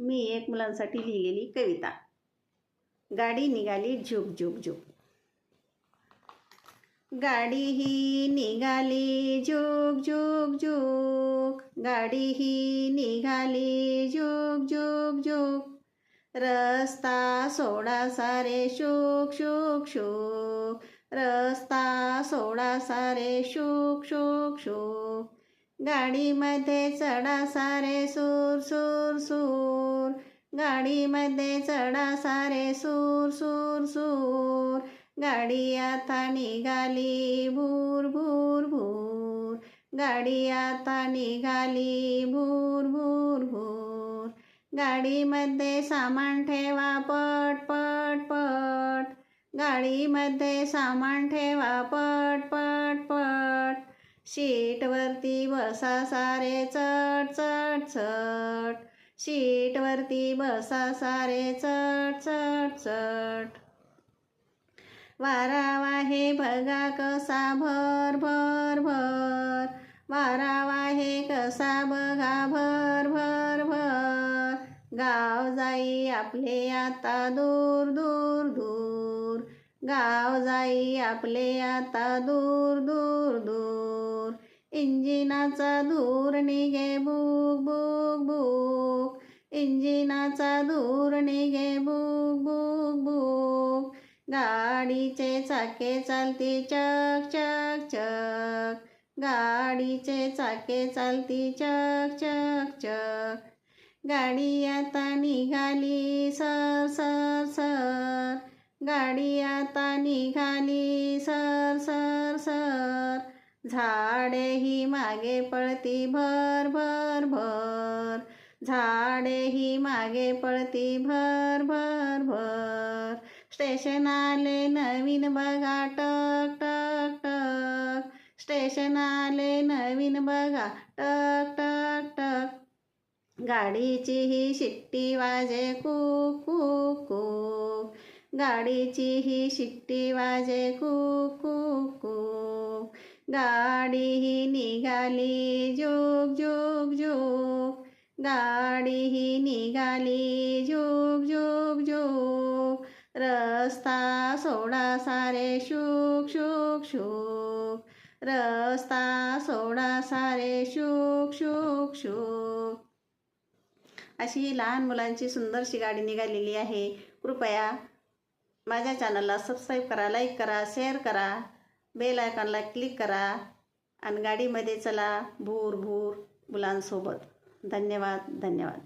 मी एक मुलांसाठी लिहिलेली कविता. गाडी निघाली झुक झुक झुक गाडी ही निघाली झुक झुक झुक गाडी ही निघाली झुक झुक झुक रस्ता सोडा सारे शोक शोक शोक. रस्ता सोडा सारे शुक शोक शोक. गाडीमध्ये चढा सारे सूर सूर सूर. गाडीमध्ये चढा सारे सूर सूर सूर. गाडी आता निघाली भूर भूर भूर. गाडी आता निघाली भूर भूर भूर. गाडीमध्ये सामान ठेवा पट पट पट. गाडीमध्ये सामान ठेवा पट पट पट. शीटवरती बसा सारे चढ चट चट शीटवरती बसा सारे चट चट चट वारा वाहे बघा कसा भर भर भर. वारा वाहे कसा बघा भर भर भर. गाव जाई आपले आता दूर दूर दूर. गाव जाई आपले आता दूर दूर दूर. इंजिनाचा धूर निघे बुक बुक बुक. इंजिनाचा धूर निघे बुक बुक बुक. गाडीचे चाके चालती चक चक चक. गाडीचे चाके चालती चक चक चक. गाडी आता निघाली सर सर सर. गाडी आता निघाली सर सर सर. झाडे ही मागे पळती भर भर भर. झाडे ही मागे पळती भर भर भर. स्टेशन आले नवीन बघा टक टक टक. स्टेशन आले नवीन बघा टक टक टक. गाडीची ही शिट्टी वाजे कुक कुक कुक गाडीची ही शिट्टी वाजे कुक कुक कुक गाडी ही निघाली. जोग जोग जोग. गाडी ही निघाली. जोग जोग जोग. रस्ता सोडा सारे. शोक शुक शोक. रस्ता सोडा सारे. शोक शुक शोक. अशी ही लहान मुलांची सुंदरशी गाडी निघालेली आहे. कृपया माझ्या चॅनलला सबस्क्राईब करा लाईक करा शेअर करा. बेल आयकॉनला क्लिक करा आणि गाडीमध्ये चला भूर भूर मुलांसोबत. धन्यवाद धन्यवाद.